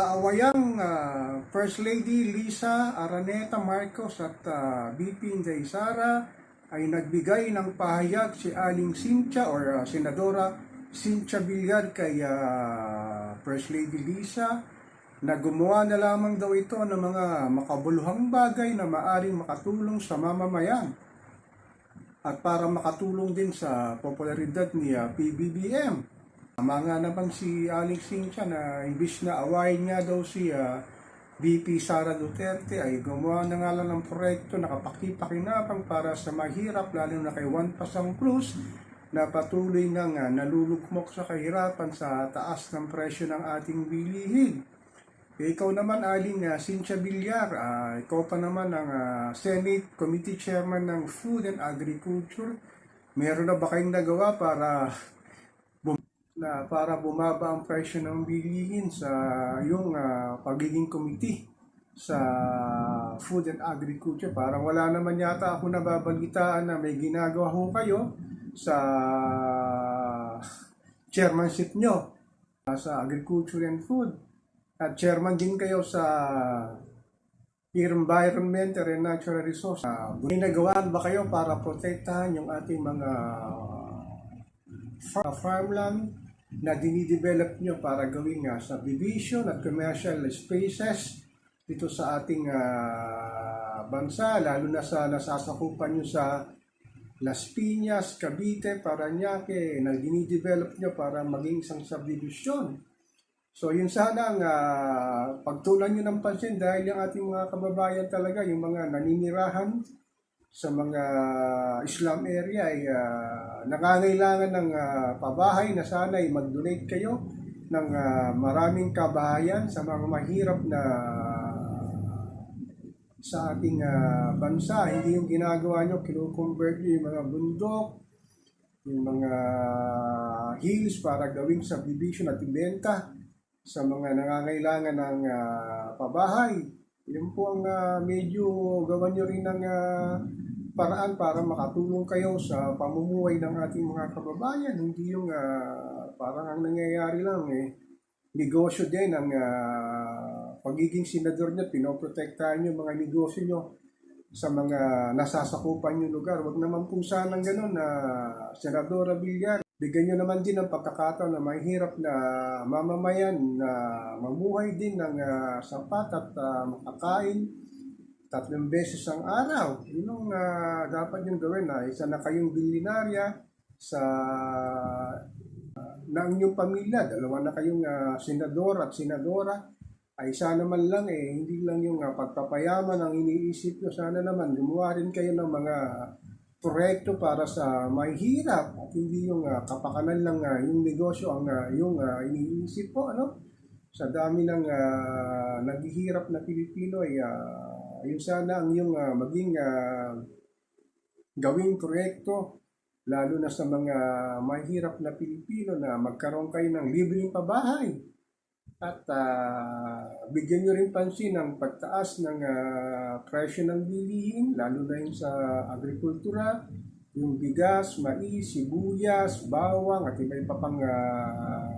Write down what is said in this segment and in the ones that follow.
Awayang ah, First Lady Lisa Araneta Marcos at ah, BP Inday Sara ay nagbigay ng pahayag si Aling Cynthia or ah, Senadora Cynthia Villar kay ah, First Lady Lisa na gumawa na lamang daw ito ng mga makabuluhang bagay na maaring makatulong sa mamamayan at para makatulong din sa popularidad ni ah, PBBM. Nga naman si Alex Cynthia na imbis na awayin nga daw si ah, VP Sara Duterte ay gumawa na nga lang ng proyekto na kapaki-pakinapang para sa mahirap lalo na kay Juan Pasang Cruz na patuloy nang ah, nalulugmok sa kahirapan sa taas ng presyo ng ating bilihin. Eh, Ikaw naman, Aling uh, Cynthia Villar, ah, ikaw pa naman ang ah, Senate Committee Chairman ng Food and Agriculture. Meron na ba kayong nagawa para na para bumaba ang presyo ng bilihin sa yung ah, pagiging committee sa food and agriculture. Parang wala naman yata ako nababalitaan na may ginagawa ho kayo sa chairmanship nyo ah, sa agriculture and food. At chairman din kayo sa environmental and natural resources. Uh, ginagawaan ba kayo para protektahan yung ating mga farmland na dinidevelop nyo para gawing uh, subdivision at commercial spaces dito sa ating ah, bansa, lalo na sa nasasakupan nyo sa Las Piñas, Cavite, Paranaque, na dinidevelop nyo para maging isang subdivision. So yun sana ang ah, pagtulan nyo ng pansin dahil yung ating mga kababayan talaga, yung mga naninirahan sa mga Islam area ay ah, nangangailangan ng ah, pabahay na sana ay mag-donate kayo ng ah, maraming kabahayan sa mga mahirap na sa ating ah, bansa. Hindi yung ginagawa nyo, kinukonvert nyo yung mga bundok, yung mga hills para gawing subdivision at ibenta sa mga nangangailangan ng ah, pabahay. Yun po ang ah, medyo gawan nyo rin ng ah, paraan para makatulong kayo sa pamumuhay ng ating mga kababayan. Hindi yung ah, parang ang nangyayari lang eh. Negosyo din ang ah, pagiging senador niya, pinoprotektahan yung mga negosyo nyo sa mga nasasakupan yung lugar. Huwag naman po sanang ganun na Senadora Villar. Bigyan nyo naman din ng pagkakataon na mahirap na mamamayan na mamuhay din ng ah, sapat at ah, makakain tatlong beses ang araw. Yun ang ah, dapat yung gawin na isa na kayong bilinarya sa ah, ng inyong pamilya. Dalawa na kayong ah, senador at senadora. Ay sana man lang eh, hindi lang yung ah, pagpapayaman ang iniisip nyo. Sana naman gumawa rin kayo ng mga proyekto para sa mahihirap at hindi yung ah, kapakanan lang ah, yung negosyo ang ah, yung ah, iniisip po ano? Sa dami ng ah, naghihirap na Pilipino ay ah, yun sana ang yung ah, maging ah, gawing proyekto lalo na sa mga mahirap na Pilipino na magkaroon kayo ng libreng pabahay at ah, bigyan nyo rin pansin ang pagtaas ng ah, presyo ng bilihin, lalo na yun sa agrikultura, yung bigas, mais, sibuyas, bawang, at iba pa pang ah,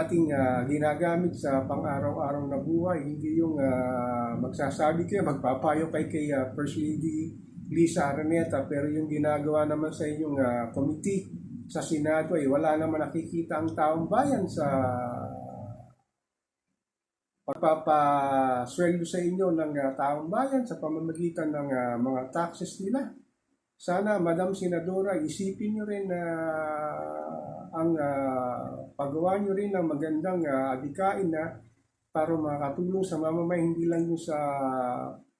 ating ah, ginagamit sa pang-araw-araw na buhay. Hindi yung ah, magsasabi kayo, magpapayo kay kay ah, First Lady Lisa Araneta, pero yung ginagawa naman sa inyong ah, committee sa Senado ay wala naman nakikita ang taong bayan sa pagpapasweldo sa inyo ng ah, taong bayan sa pamamagitan ng ah, mga taxes nila. Sana, Madam Senadora, isipin nyo rin na ang ah, paggawa nyo rin ng magandang ah, adikain na para makatulong sa mamamayan, hindi lang yung sa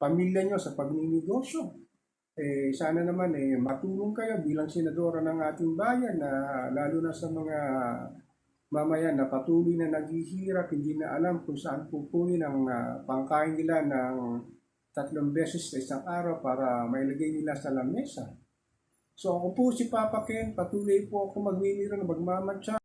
pamilya nyo sa pagninegosyo. Eh, sana naman eh, matulong kayo bilang senadora ng ating bayan na lalo na sa mga mamayan na patuloy na naghihirap, hindi na alam kung saan pupunin ang ah, pangkain nila ng tatlong beses sa isang araw para mailagay nila sa lamesa. So ako po si Papa Ken, patuloy po ako magniniro na magmamatsa